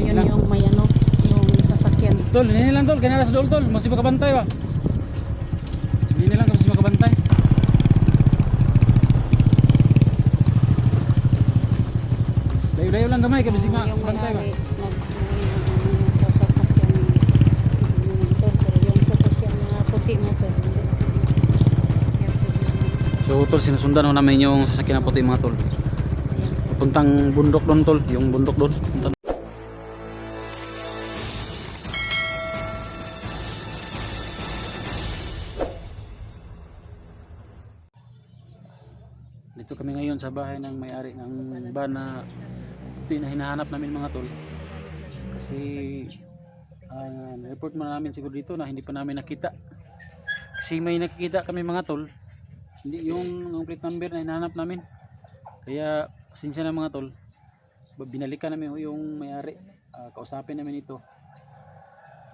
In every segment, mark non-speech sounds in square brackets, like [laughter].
Yun yung may ano, yung sasakyan. Tol, hindi lang tol, kanya sa dol tol, masih makabantay ba? Hindi lang kasi makabantay. Dayo-dayo lang gamay kay bisig yung makabantay ba? So tol, sinusundan ho namin yung sasakyan na puti mga tol. Puntang bundok doon tol, yung bundok doon. Dito kami ngayon sa bahay ng may-ari ng van na ito yung hinahanap namin mga tol. Kasi ah, report mo namin siguro dito na hindi pa namin nakita. Kasi may nakikita kami mga tol. Hindi yung, yung plate number na hinahanap namin. Kaya pasensya na mga tol. Binalikan namin yung may-ari. Ah, kausapin namin ito.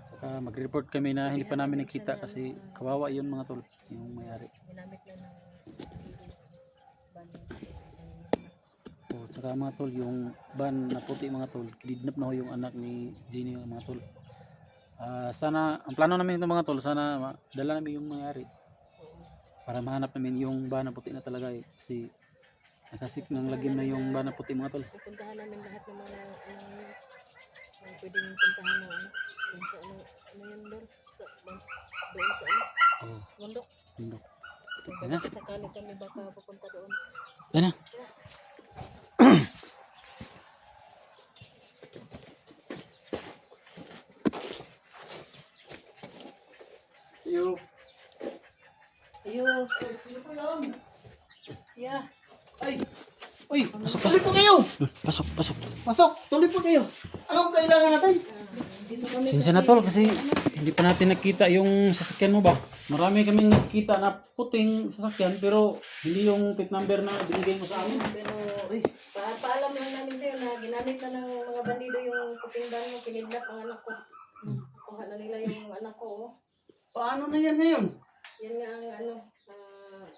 Saka mag-report kami na hindi pa namin nakita kasi kawawa yun mga tol. Yung may-ari. Oh, saka mga tol, yung van na puti mga tol, kidnap na ho yung anak ni Jenny mga tol. Ah, sana, ang plano namin ito mga tol, sana dala namin yung nangyari. Para mahanap namin yung van na puti na talaga eh. Kasi nakasip ng lagim na yung van na puti mga tol. Pupuntahan namin lahat ng mga ano yun. Pwedeng puntahan ng ano. Dun sa ano, ano yun doon? Sa, doon sa ano? Oh, Bundok. bundok. Kung sakali kami baka pupunta doon. Yan na. Yo. Ayo. Yeah. Ay! Uy! Pasok, Tuloy po kayo! Pasok, pasok. Pasok! Tuloy po kayo! Anong kailangan natin? Sinsya na tol kasi hindi pa natin nakita yung sasakyan mo ba? Marami kaming nakita na puting sasakyan pero hindi yung plate number na binigay mo sa amin. Pero pa paalam lang namin sa'yo na ginamit na ng mga bandido yung puting ban mo, kinidnap ang anak ko. Kuha na nila yung anak ko. Paano na yan ngayon? Yan nga ang ano, ah,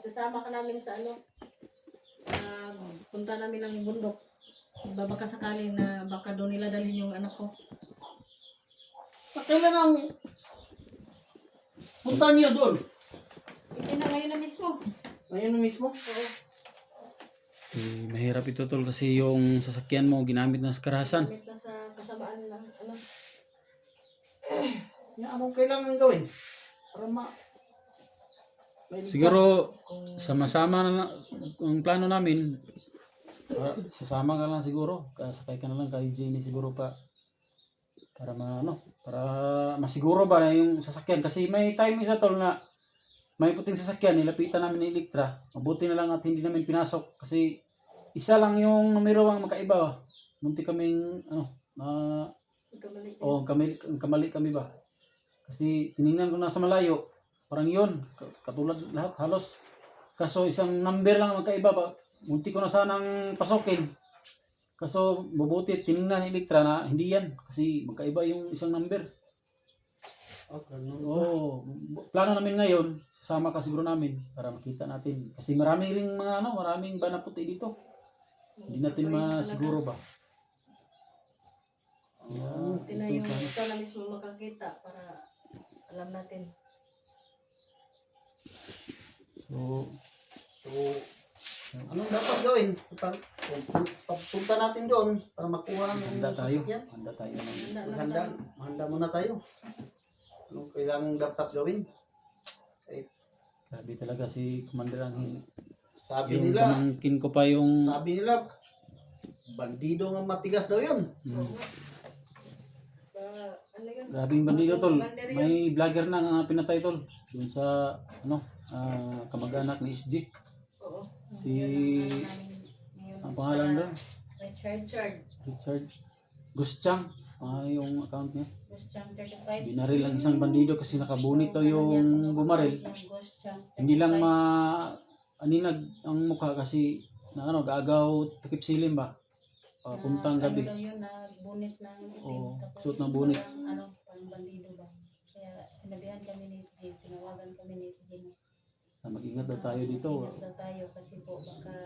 isasama ka namin sa ano, ah, punta namin ng bundok. Babaka sakali na baka doon nila dalhin yung anak ko. Pa- Kailan ang punta niyo doon? Hindi na ngayon na mismo. Ngayon na mismo? Oo. Eh, mahirap ito tol kasi yung sasakyan mo ginamit na sa karahasan. Gamit na sa kasamaan ng ano. Yan, anong kailangan gawin? Para ma... Siguro sama-sama na lang ang plano namin. ah, sasama ka lang siguro. Kasakay ka na lang kay Jenny siguro pa. Para ma, ano, para masiguro ba na yung sasakyan. Kasi may time isa tol na may puting sasakyan, nilapitan namin ni Electra. Mabuti na lang at hindi namin pinasok. Kasi isa lang yung numero ang makaiba. Munti kaming, ano, na, kamali. o kamali, kamali kami ba. Kasi tiningnan ko na sa malayo, parang yun, ka- katulad lahat halos. Kaso isang number lang ang magkaiba ba. Munti ko na sanang pasokin. Kaso mabuti tiningnan ni Electra na hindi yan kasi magkaiba yung isang number. Oh, ganun ba? Oo, plano namin ngayon, sasama ka siguro namin para makita natin. Kasi maraming ring mga ano, maraming bana puti dito. Hindi natin masiguro ba. Yeah, Buti na ito, yung ikaw na mismo makakita para alam natin. So, So, anong dapat gawin? Pagpunta natin doon para makuha ng handa tayo. sasakyan. Handa tayo. ng- Handa tayo. mahanda muna tayo. Anong kailangan dapat gawin? Sabi talaga si Commander Angel. Sabi Yung nila, pamangkin ko pa yung... sabi nila, bandido nga matigas daw yun. Hmm. Yung bandido tol. May vlogger na nga pinatay tol. Doon sa, ano, ah, kamag-anak ni SG. Oo. Si, ang pangalan doon, Richard Chard. Richard Guschang. Ah, yung account niya. Ghost Chang 35. Binaril ang isang bandido kasi nakabunit daw yung bumaril. Hindi lang ma aninag ang mukha kasi na ano, gaagaw takip silim ba? Papuntang gabi. Ano yun na bunit ng itim. Tapos suot ng bunit. Pang bandido ba? Kaya sinabihan kami ni SJ, tinawagan kami ni SJ na Na mag-ingat daw tayo dito. Ingat daw tayo kasi po baka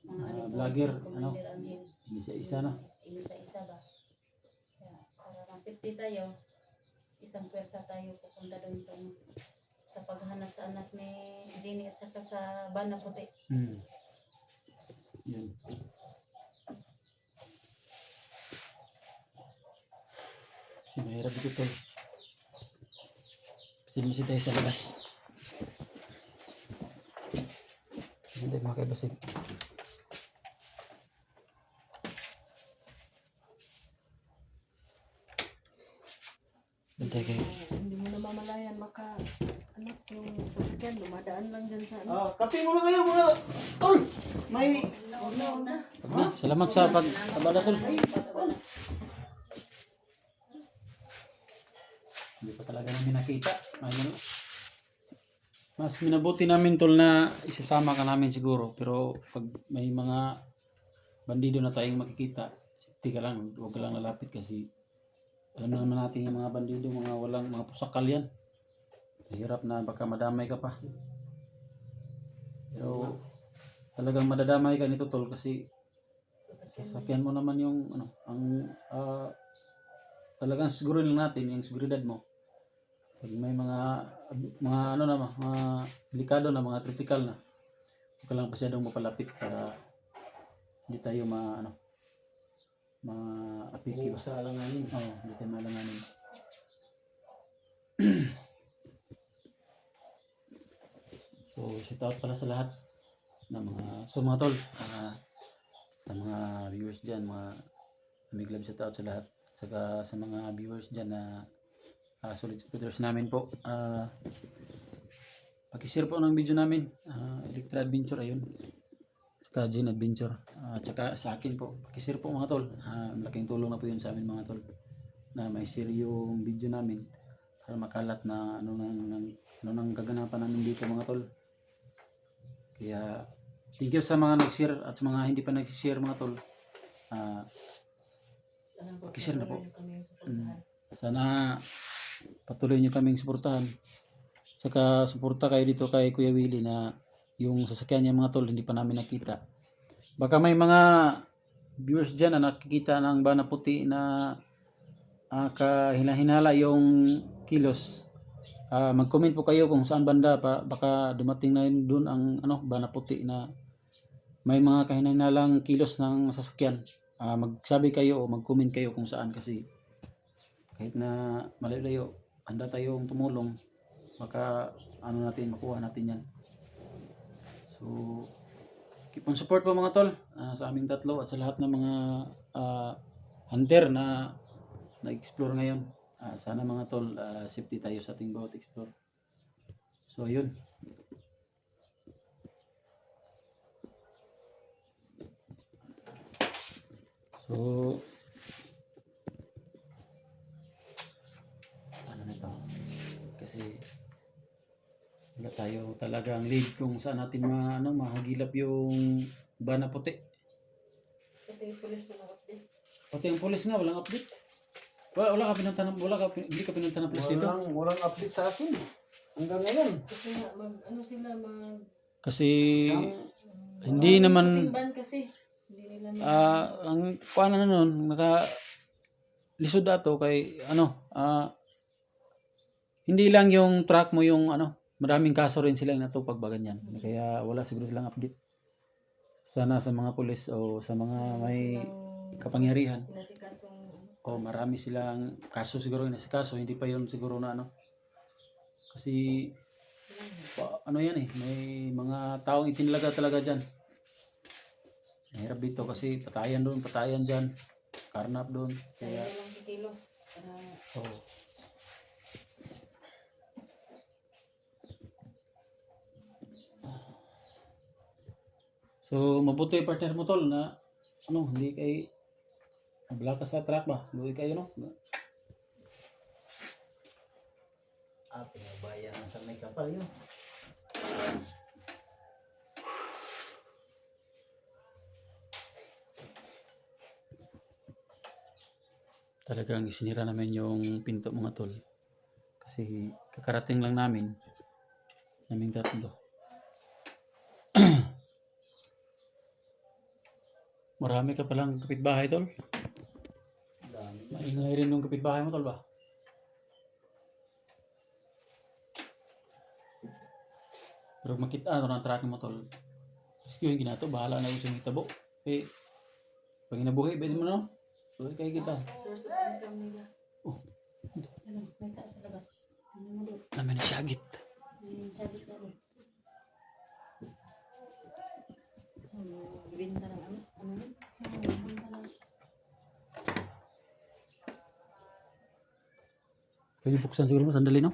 mga Ah, ano, vlogger, ano? Commander Angel. Hindi siya isa na. Isa-isa ba? Kaya, para masipti tayo, isang pwersa tayo pupunta doon sa ano, sa paghanap sa anak ni Jenny at saka sa Bana Puti. Hmm. Yun. Mahirap dito tol. Basin-basin tayo sa labas. Hindi makaibasin. Bantay kayo. hindi mo na mamalayan maka anak yung sasakyan, dumadaan lang dyan sa ano. Ah, kape muna kayo mga tol. May Huwag na, huwag na. Wag na. Salamat sa pag-abala tol. Hindi pa talaga namin nakita. Ayun. Mas minabuti namin tol na isasama ka namin siguro. Pero pag may mga bandido na tayong makikita, safety ka lang. Huwag ka lang lalapit kasi alam naman natin yung mga bandido, mga walang mga pusakal yan. Mahirap na baka madamay ka pa. Pero talagang madadamay ka nito tol kasi sasakyan mo naman yung ano, ang ah, talagang siguro lang natin yung seguridad mo. Pag may mga mga ano na mga delikado na mga critical na. Huwag ka lang masyadong mapalapit para hindi tayo ma ano ma-apiki ba? sa alanganin. Oo, hindi tayo malanganin. [clears throat] so, shout out pala sa lahat ng mga so mga tol, ah, sa mga viewers dyan, mga amig love shout out sa lahat. Saka sa mga viewers dyan na uh, solid supporters namin po. ah pakishare po ng video namin. Uh, Electra Adventure, ayun. Saka Gene Adventure. Ah, at saka sa akin po, pakishare po mga tol. Ah, malaking tulong na po yun sa amin mga tol. Na may share yung video namin para makalat na ano nang, nang ano nang kaganapan namin dito mga tol. Kaya thank you sa mga nag-share at sa mga hindi pa nag-share mga tol. Ah, po, Pakishare na po. sana patuloy nyo kaming suportahan. Saka suporta kayo dito kay Kuya Willie na yung sasakyan niya mga tol hindi pa namin nakita. Baka may mga viewers dyan na nakikita ng bana puti na uh, kahinahinala yung kilos. Ah, mag-comment po kayo kung saan banda pa baka dumating na rin doon ang ano bana puti na may mga kahinahinalang kilos ng sasakyan. Ah, magsabi kayo o mag-comment kayo kung saan kasi kahit na malayo-layo, handa tayong tumulong. Baka ano natin makuha natin yan. So keep on support po mga tol ah, sa aming tatlo at sa lahat ng mga ah, hunter na na-explore ngayon. Ah, sana mga tol ah, safety tayo sa ating bawat explore. So yun. So tayo talagang lead kung saan natin ma, ano, mahagilap yung bana puti Pati yung police na update. pati ang police nga walang update wala, wala ka pinunta ng, wala ka, hindi ka pinunta ng police dito Walang, walang update sa akin. Hanggang ngayon. Kasi nga, mag, ano sila, mag... kasi Ang, hindi naman Puting ban kasi. Hindi nila ah ang paano na nun naka lisod ato kay ano ah hindi lang yung track mo yung ano maraming kaso rin sila natupag ba ganyan. Kaya wala siguro silang update. Sana sa mga pulis o sa mga may kapangyarihan. Nasikasong... o marami silang kaso siguro yung kaso hindi pa yun siguro na ano. Kasi pa- ano yan eh may mga taong itinalaga talaga dyan. Mahirap dito kasi patayan doon patayan dyan. Karnap doon Kaya oh. So, mabuti partner mo tol na ano, hindi kay Abla ka sa track ba? Luwi kayo no? ah, pinabayan sa may kapal yun. talagang isinira namin yung pinto mga tol kasi kakarating lang namin naming tatlo Marami ka palang kapitbahay, tol. Maingay rin yung kapitbahay mo, tol ba? Pero makita ano ng truck mo, tol. Rescue yung ginato, bahala na yung sumitabo. Eh, pag inabuhi, pwede mo na, no? Pwede kayo kita. Source of income nila. Labas. Ano mo doon? Namin na sabit na doon. Pwede buksan siguro mo, sandali, no?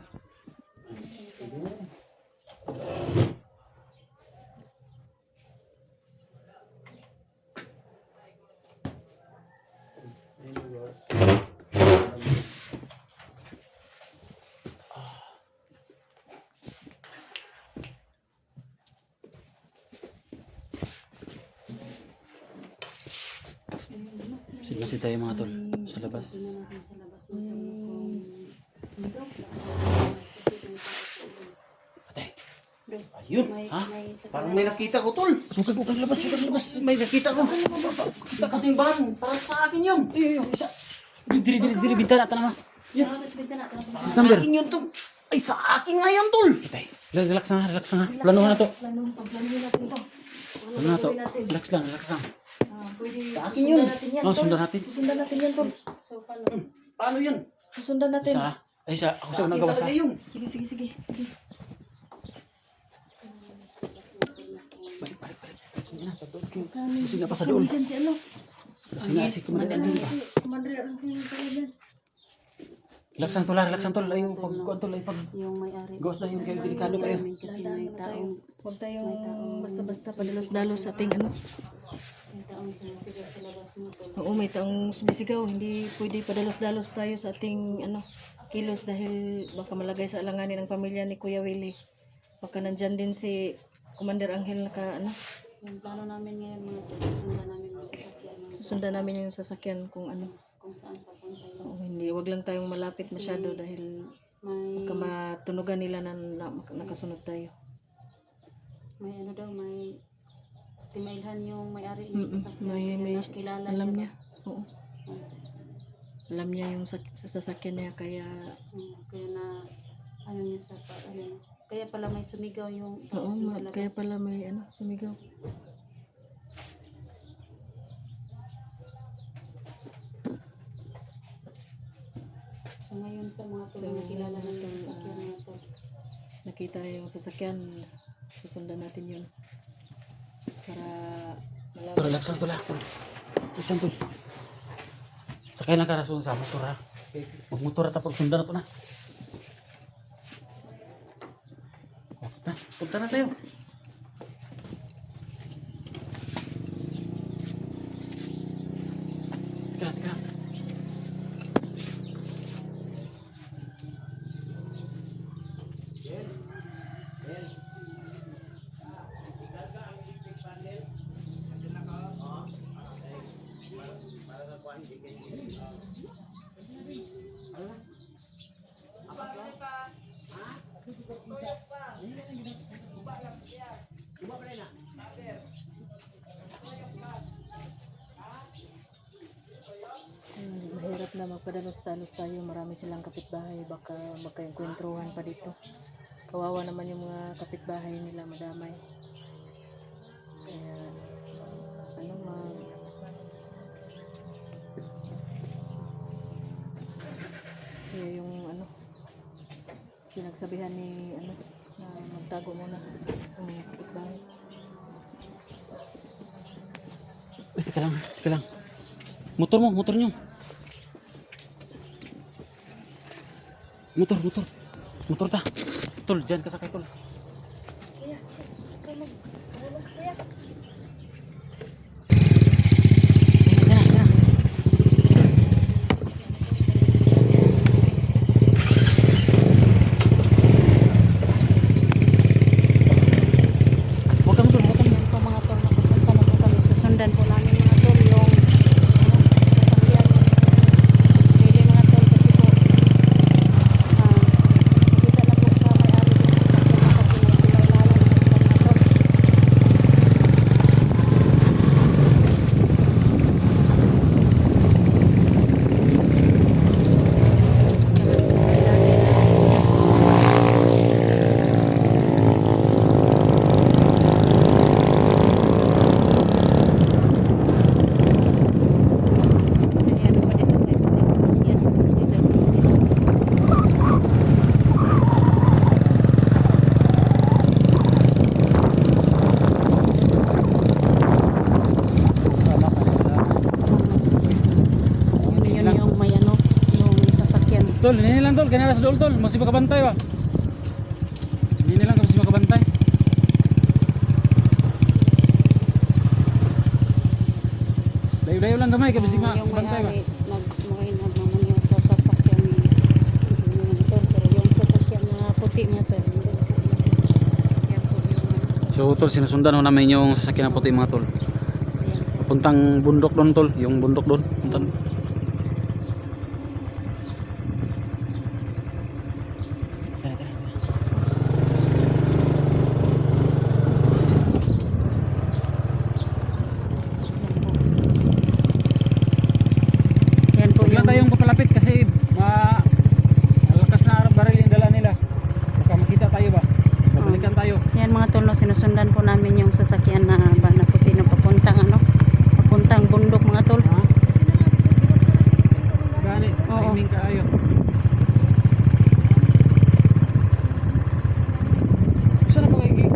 Sige kasi tayo mga tol, sa labas. Tingnan natin sa labas mo kung... Dito? Patay. Ayun. May, Ha? may Parang may nakita ko, tol. Huwag ka, huwag kang labas, huwag labas. May nakita ko. Kita ko timbahan. Parang sa akin yun. Ay, ay, ay, isa. Diri, diri, diri, diri, bintana, tanama. Yan. Ah, Parang sa Number. akin yun, tol. Ay, sa akin nga yan, tol. Patay. Relax, na, relax na. Planuhan na to. Plano, pagplanuhin natin ito. Ano Plano na to. Relax lang, relax lang. Ah, pwede Sa akin susundan yun. natin yan, Oh, tol. sundan natin. Susundan natin yan, tol. So, paano? Paano yan? Susundan natin. Isa. Ay, isa. Ako Sa unang gawa sa. yun. Sige, sige, sige. sige. Balik, balik, balik. Yan na. Kasi na pa sa doon. Kasi na si Ano Commander Angel pala dyan. Relax lang tol, ah, relax lang tol. Ay, pag, kuwan tol, pag. Yung may-ari. Gawas na yung kayo, delikado kayo. Kasi may taong, Huwag tayong basta-basta padalos-dalos sa ating ano. may taong sinasigaw sa labas mo. tol. Oo, may taong sumisigaw. Hindi pwede padalos-dalos tayo sa ating ano, kilos dahil baka malagay sa alanganin ang pamilya ni Kuya Willie. Baka nandyan din si Commander Angel naka ano, Yung plano namin ngayon mga tol, sundan namin yung sasakyan susundan namin yung sasakyan kung ano. kung saan papunta yun. Oo, hindi, wag lang tayong malapit masyado dahil May, baka matunugan nila na, na nakasunod tayo. may ano daw, may timailhan yung may-ari ng Mm-mm, sasakyan. may, may, kilala alam ba? niya. Oo. Alam niya yung sak- sa sasakyan niya kaya Mm, kaya na, ano niya sa, ano, kaya pala may sumigaw yung oo, ma- sa labas. kaya pala may ano, sumigaw. So ngayon po mga tol, So, nakilala na yung sasakyan mga tol. Nakita yung sasakyan, susundan natin yun. Para malaman. ah. Tol. Relax lang tol. Sakay lang ka rason sa motor ha. Magmotor at pag sundan na to na. Punta, na tayo. Teka teka lang. Hmm, magpadalos-dalos tayo. Marami silang kapitbahay. Baka magkaengkwentrohan pa dito. Kawawa naman yung mga kapitbahay nila madamay. Kaya, ano ma... Kaya yung ano, pinagsabihan ni ano, na magtago muna ang kapitbahay. Uy, teka lang, teka lang. Motor mo, motor nyo. Motor, motor. Motor ta. Tol, dyan ka sakay tol. Yan na, yan na. Huwag kang motor, huwag kang Yan po mga tol, nakapunta na po kami. Susundan po namin mga tol yung ano, sasakyan. Pwede mga tol kasi po, ah, nakita na po sa may-ari yung sasakyan na kasi may kilala na tol, kanina sa dool tol, masih makabantay ba? Ini lang kasi makabantay. Dayo-dayo lang gamay, kasi makabantay ba? hindi So tol, sinusundan ho namin yung sasakyan na puti mga tol. Puntang bundok doon tol, yung bundok doon. Puntan. Yan po Huwag lang yung tayong papalapit kasi ma malakas na baril yung dala nila. Baka makita tayo ba? Babalikan tayo. Yan mga tol, no, sinusundan po namin yung sasakyan na ba na puti na papuntang ano, papuntang bundok mga tol. Ha? Gani, Oo. timing ka ayo. Saan na pa kayo?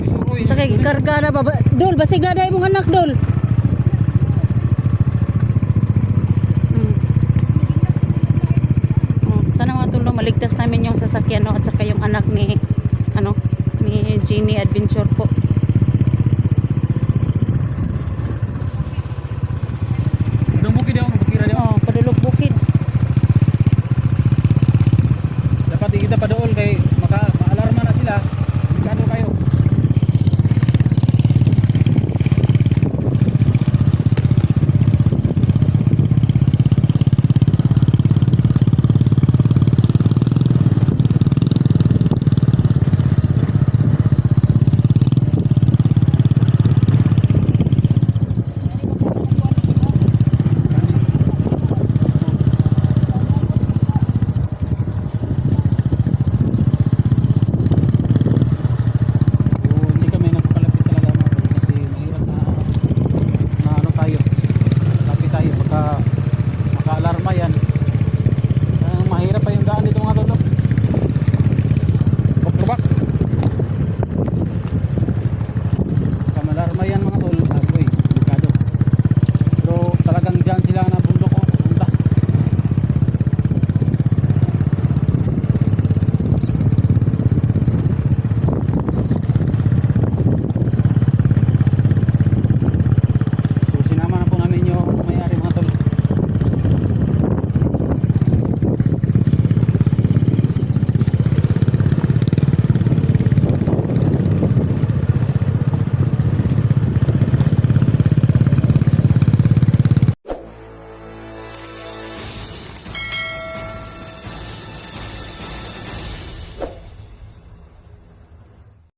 Isuroy. Tsaka ikarga na ba? ba- Dol, basig na dahil mong anak, Dol. Mm. Oh, sana mga tol, no, maligtas namin yung sasakyan no, at saka yung anak ni ano ni Genie Adventure po.